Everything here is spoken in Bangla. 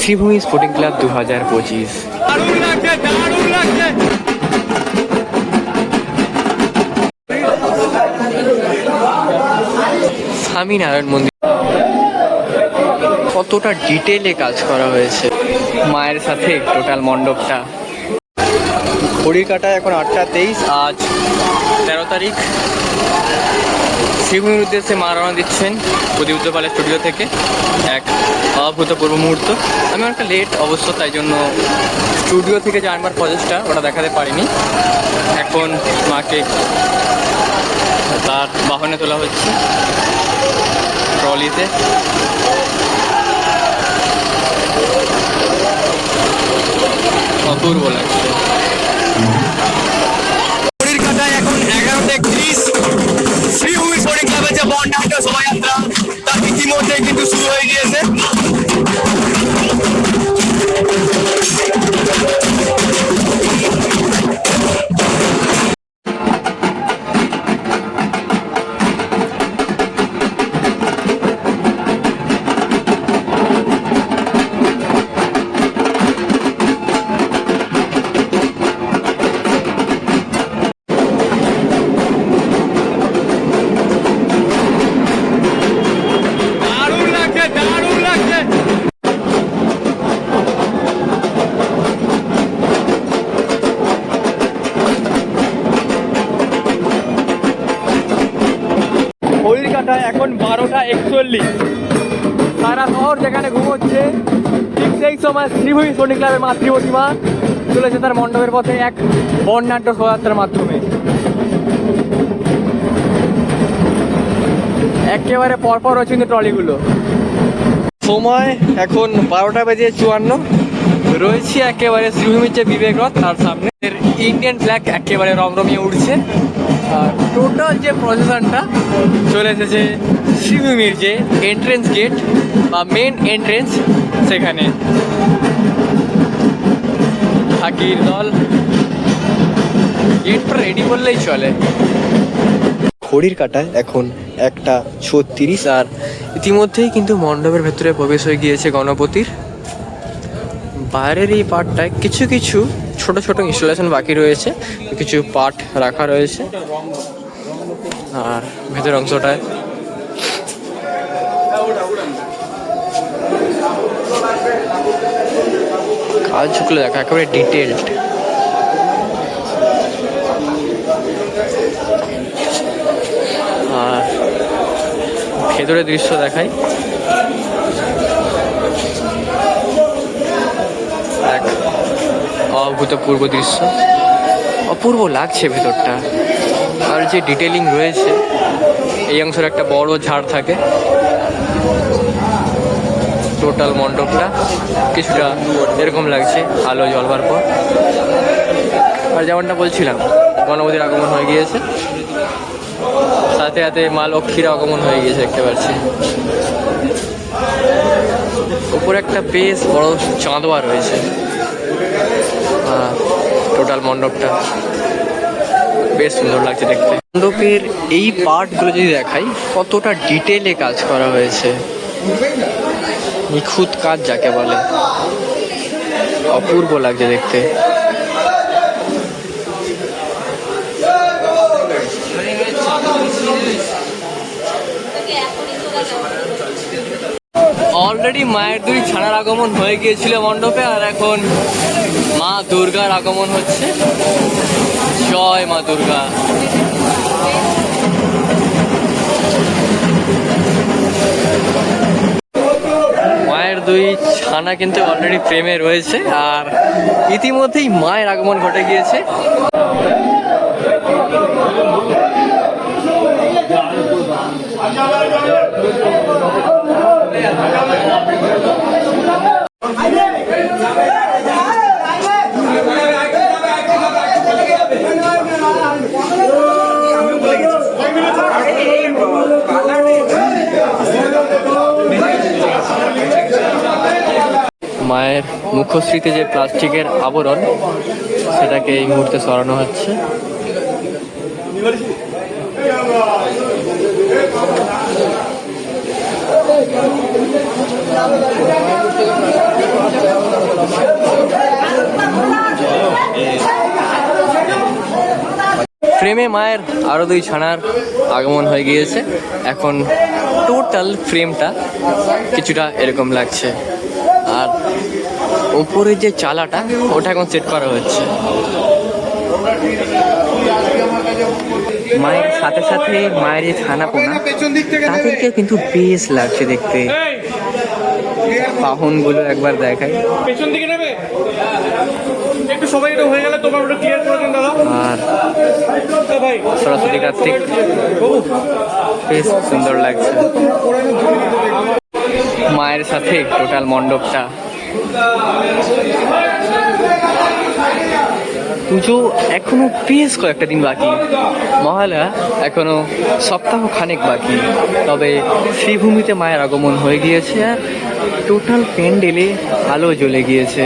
শ্রীভূমি স্পোর্টিং ক্লাব দু হাজার পঁচিশ। স্বামীনারায়ণ মন্দির। কতটা ডিটেলে কাজ করা হয়েছে। মায়ের সাথে টোটাল মণ্ডপটা। ঘড়ির কাটা এখন আটটা তেইশ, আজ তেরো তারিখ। শ্রীভূমির উদ্দেশ্যে মা রওনা দিচ্ছেন প্রদীপ্ত পালের স্টুডিও থেকে এক অভূতপূর্ব মুহূর্ত। আমি একটা লেট অবশ্য, তাই জন্য স্টুডিও থেকে যে প্রচেষ্টা, ওটা দেখাতে পারিনি। এখন মাকে তার বাহনে তোলা হচ্ছে ট্রলিতে। অপূর্ব লাগছে। ঘড়ির এখন বারোটা একচল্লিশ। সারা শহর যেখানে ঘুমোচ্ছে, ঠিক সেই সময় শ্রীভূমি সোনি ক্লাবের মাতৃবতী মা চলেছে তার মণ্ডপের পথে এক বর্ণাঢ্য শোভাযাত্রার মাধ্যমে। একেবারে পরপর রয়েছে কিন্তু ট্রলিগুলো। সময় এখন বারোটা বেজে চুয়ান্ন। রয়েছে একেবারে শ্রীভূমির যে বিবেক রথ তার সামনে ইন্ডিয়ান ফ্ল্যাগ একেবারে রমরমিয়ে উঠছে। আর টোটাল যে প্রসেশনটা চলে এসেছে শ্রীভূমির যে এন্ট্রেন্স গেট বা মেন এন্ট্রেন্স সেখানে। ঠাকির দল গেটটা রেডি করলেই চলে। ঘড়ির কাটায় এখন একটা ছত্রিশ। আর ইতিমধ্যেই কিন্তু মণ্ডপের ভেতরে প্রবেশ হয়ে গিয়েছে গণপতির। বাইরের এই পার্টটায় কিছু কিছু ছোট ছোট ইনস্টলেশন বাকি রয়েছে, কিছু পার্ট রাখা রয়েছে। আর ভেতর অংশটায় কাজগুলো দেখা, একেবারে ডিটেলড আর ভেতরে দৃশ্য দেখাই। অভূতপূর্ব দৃশ্য। অপূর্ব লাগছে ভেতরটা। আর যে ডিটেলিং রয়েছে, এই অংশের একটা বড় ঝাড় থাকে। টোটাল মণ্ডপটা কিছুটা এরকম লাগছে, আলো জ্বলবার পর। আর যেমনটা বলছিলাম, গণপতির আগমন হয়ে গিয়েছে। সাথে সাথে মা লক্ষ্মীর আগমন হয়ে গিয়েছে, দেখতে পাচ্ছি। উপরে একটা বেশ বড় চাঁদোয়া রয়েছে। টোটাল মণ্ডপটা। বেশ সুন্দর লাগছে দেখতে। মণ্ডপের এই পার্টগুলো যদি দেখাই, কতটা ডিটেলে কাজ করা হয়েছে। নিখুঁত কাজ যাকে বলে। অপূর্ব লাগছে দেখতে। অলরেডি মায়ের দুই ছানার আগমন হয়ে গিয়েছিল মণ্ডপে, আর এখন মা দুর্গার আগমন হচ্ছে। জয় মা দুর্গা। মায়ের দুই ছানা কিন্তু অলরেডি প্রেমে রয়েছে, আর ইতিমধ্যেই মায়ের আগমন ঘটে গিয়েছে। মায়ের মুখশ্রীতে যে প্লাস্টিকের আবরণ, সেটাকে এই মুহূর্তে সরানো হচ্ছে। ফ্রেমে মায়ের আরও দুই ছানার আগমন হয়ে গিয়েছে। এখন টোটাল ফ্রেমটা কিছুটা এরকম লাগছে। আর ওপরে যে চালাটা ওটা এখন সেট করা হচ্ছে মায়ের সাথে সাথে মায়ের যে ছানা পোনা তাদেরকে কিন্তু বেশ লাগছে দেখতে। বাহনগুলো একবার দেখায় পেছন দিকে নেবে? একটু সবাই একটু হয়ে গেলে তোমার ওটা ক্লিয়ার করে দিন দাদা। আর ভাই। সরস্বতী কার্তিক। বেশ সুন্দর লাগছে। মায়ের সাথে টোটাল মণ্ডপটা। পুজো এখনও বেশ কয়েকটা দিন বাকি। মহালয়া এখনও সপ্তাহ খানেক বাকি। তবে শ্রীভূমিতে মায়ের আগমন হয়ে গিয়েছে আর টোটাল প্যান্ডেলে আলো জ্বলে গিয়েছে।